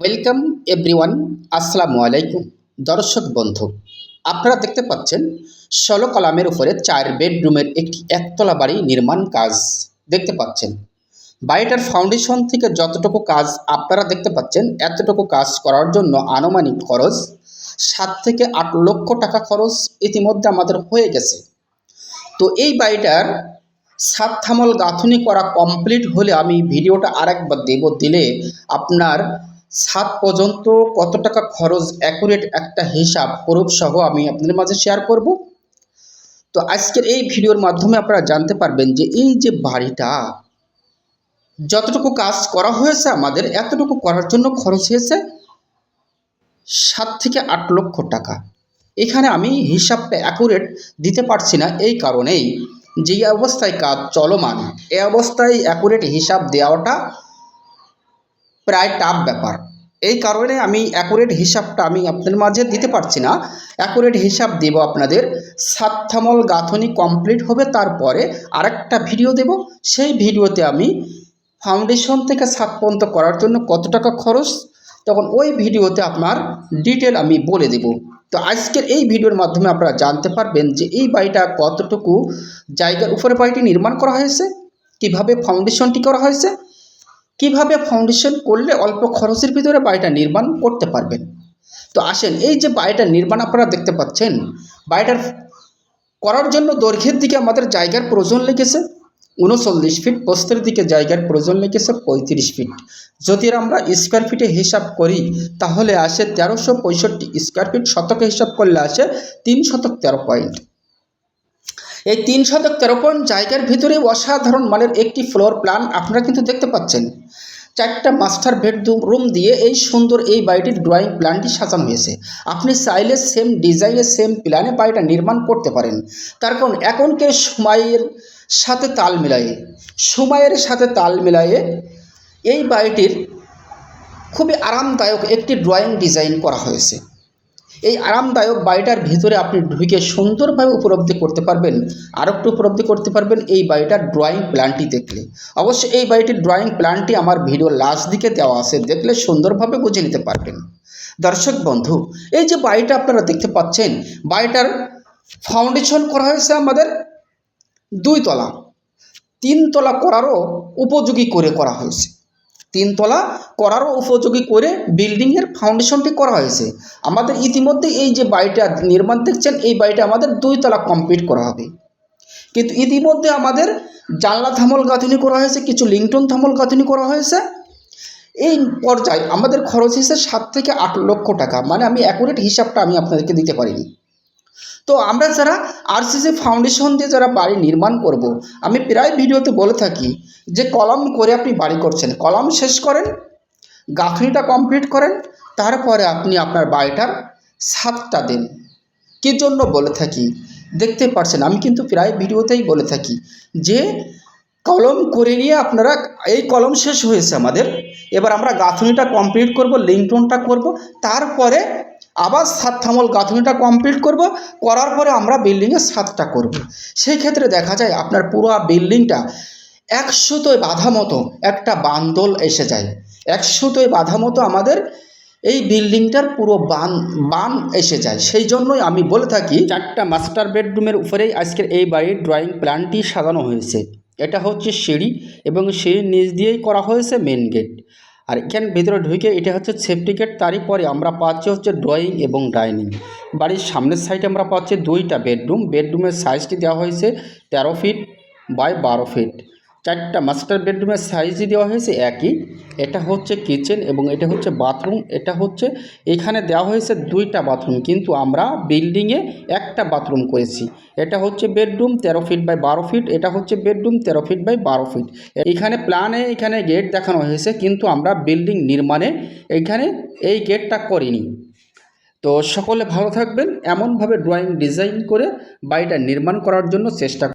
Welcome everyone আসসালামু আলাইকুম দর্শক বন্ধু, আপনারা দেখতে পাচ্ছেন, ষোলো কলামের উপরে চার বেডরুমের একটি একতলা বাড়ি নির্মাণ কাজ দেখতে পাচ্ছেন। বাড়িটার ফাউন্ডেশন থেকে যতটুকু কাজ আপনারা দেখতে পাচ্ছেন, এতটুকু কাজ করার জন্য আনুমানিক খরচ সাত থেকে আট লক্ষ টাকা খরচ ইতিমধ্যে আমাদের হয়ে গেছে। তো এই বাড়িটার সাত থামল গাঁথুনি করা কমপ্লিট হলে আমি ভিডিওটা আরেকবার দেব, দিলে আপনার সাত পর্যন্ত কত টাকা খরচ অ্যাকুরেট একটা হিসাব প্রুফ সহ আমি আপনাদের মাঝে শেয়ার করব। তো আজকের এই ভিডিওর মাধ্যমে আপনারা জানতে পারবেন যে এই যে বাড়িটা, যতটুকু কাজ করা হয়েছে আমাদের, এতটুকু করার জন্য খরচ হয়েছে সাত থেকে আট লক্ষ টাকা। এখানে আমি হিসাবটা অ্যাকুরেট দিতে পারছি না এই কারণেই যে অবস্থায় কাজ চলমান এ অবস্থায় অ্যাকুরেট হিসাব দেওয়াটা প্রায় টাফ ব্যাপার। এই কারণে আমি অ্যাকুরেট হিসাবটা আমি আপনাদের মাঝে দিতে পারছি না। অ্যাকুরেট হিসাব দেব আপনাদের। সাতথামল গাঁথনি কমপ্লিট হবে, তারপরে আরেকটা ভিডিও দেব। সেই ভিডিওতে আমি ফাউন্ডেশন থেকে সাত পর্যন্ত করার জন্য কত টাকা খরচ, তখন ওই ভিডিওতে আপনার ডিটেল আমি বলে দেব। তো আজকের এই ভিডিওর মাধ্যমে আপনারা জানতে পারবেন যে এই বাড়িটা কতটুকু জায়গার উপরে বাড়িটি নির্মাণ করা হয়েছে, কীভাবে ফাউন্ডেশনটি করা হয়েছে কীভাবে ফাউন্ডেশন করলে অল্প খরচের ভিতরে বাড়িটা নির্মাণ করতে পারবেন? তো আসেন, এই যে বাড়িটার নির্মাণ আপনারা দেখতে পাচ্ছেন, বাড়িটার করার জন্য দৈর্ঘ্যের দিকে আমাদের জায়গার প্রয়োজন লেগেছে, উনচল্লিশ ফিট প্রস্থের দিকে জায়গার প্রয়োজন লেগেছে পঁয়ত্রিশ ফিট যদি আমরা স্কোয়ার ফিটে হিসাব করি, তাহলে আসে তেরোশো পঁয়ষট্টি স্কোয়ার ফিট শতকে হিসাব করলে আসে তিন শতক তেরো পয়েন্ট এই তিন শতক তেরো পয়েন্ট জায়গার ভিতরে অসাধারণ মানের একটি ফ্লোর প্ল্যান আপনারা কিন্তু দেখতে পাচ্ছেন। চারটা মাস্টার বেডরুম রুম দিয়ে এই সুন্দর এই বাড়িটির ড্রয়িং প্ল্যানটি সাজানো হয়েছে। আপনি চাইলে সেম ডিজাইনে সেম প্ল্যানে বাড়িটা নির্মাণ করতে পারেন। তার কারণ এখনকার সময়ের সাথে তাল মিলায়ে, সময়ের সাথে তাল মিলায়ে এই বাড়িটির খুবই আরামদায়ক একটি ড্রয়িং ডিজাইন করা হয়েছে। এই আরামদায়ক বাড়িটার ভিতরে আপনি ঢুকে সুন্দরভাবে উপলব্ধি করতে পারবেন আর একটু উপলব্ধি করতে পারবেন এই বাড়িটার ড্রয়িং প্ল্যানটি দেখলে। অবশ্যই এই বাড়িটির ড্রয়িং প্ল্যানটি আমার ভিডিও লাস্ট দিকে দেওয়া আছে, দেখলে সুন্দরভাবে বুঝে নিতে পারবেন। দর্শক বন্ধু, এই যে বাড়িটা আপনারা দেখতে পাচ্ছেন, বাড়িটার ফাউন্ডেশন করা হয়েছে আমাদের দুই তলা। তিন তলা করারও উপযোগী করে করা হয়েছে। তিনতলা করারও উপযোগী করে বিল্ডিংয়ের ফাউন্ডেশনটি করা হয়েছে। আমাদের ইতিমধ্যে এই যে বাড়িটা নির্মাণ দেখছেন, এই বাড়িটা আমাদের দুই তলা কমপ্লিট করা হবে। কিন্তু ইতিমধ্যে আমাদের জানলা থামল গাঁথনি করা হয়েছে, কিছু লিংটন থামল গাঁথনি করা হয়েছে। এই পর্যায়ে আমাদের খরচ হয়েছে সাত থেকে আট লক্ষ টাকা। মানে আমি অ্যাকুরেট হিসাবটা আমি আপনাদেরকে দিতে পারিনি। তো আমরা যারা আরসিসি ফাউন্ডেশন দিয়ে যারা বাড়ি নির্মাণ করব। আমি প্রায় ভিডিওতে বলে থাকি যে কলম করে আপনি বাড়ি করছেন কলম শেষ করেন, গাঁথনিটা কমপ্লিট করেন, তারপরে আপনি আপনার বাড়িটার সাতটা দেন কী জন্য বলে থাকি দেখতে পারছেন, আমি কিন্তু প্রায় ভিডিওতেই বলে থাকি যে কলম করে নিয়ে আপনারা, এই কলম শেষ হয়েছে আমাদের, এবার আমরা গাঁথনিটা কমপ্লিট করব লিংটনটা করব, তারপরে আবার সাত থামল গাঁথনিটা কমপ্লিট করব, করার পরে আমরা বিল্ডিংয়ের সাতটা করব। সেই ক্ষেত্রে দেখা যায় আপনার পুরো বিল্ডিংটা একশোতোয় বাধা মতো একটা বান্দল এসে যায়। একশোতোয় বাধা মতো আমাদের এই বিল্ডিংটার পুরো বান বান এসে যায়। সেই জন্যই আমি বলে থাকি, চারটা মাস্টার বেডরুমের উপরেই আজকের এই বাড়ির ড্রয়িং প্ল্যানটি সাজানো হয়েছে। এটা হচ্ছে সিঁড়ি এবং সিঁড়ির নিচ দিয়েই করা হয়েছে মেন গেট আর এখান ভিতরে ঢুকে এটা হচ্ছে সেফটি গেট তারই পরে আমরা পাচ্ছি হচ্ছে ড্রয়িং এবং ডাইনিং বাড়ির সামনের সাইডে আমরা পাচ্ছি দুইটা বেডরুম বেডরুমের সাইজটি দেওয়া হয়েছে তেরো ফিট বাই বারো ফিট চারটা মাস্টার বেডরুমের সাইজই দেওয়া হয়েছে একই। এটা হচ্ছে কিচেন এবং এটা হচ্ছে বাথরুম এটা হচ্ছে, এখানে দেওয়া হয়েছে দুইটা বাথরুম কিন্তু আমরা বিল্ডিংয়ে একটা বাথরুম করেছি। এটা হচ্ছে বেডরুম তেরো ফিট বাই বারো ফিট এটা হচ্ছে বেডরুম তেরো ফিট বাই বারো ফিট এখানে প্ল্যানে এখানে গেট দেখানো হয়েছে, কিন্তু আমরা বিল্ডিং নির্মাণে এখানে এই গেটটা করিনি। তো সকলে ভালো থাকবেন, এমনভাবে ড্রয়িং ডিজাইন করে বাড়িটা নির্মাণ করার জন্য চেষ্টা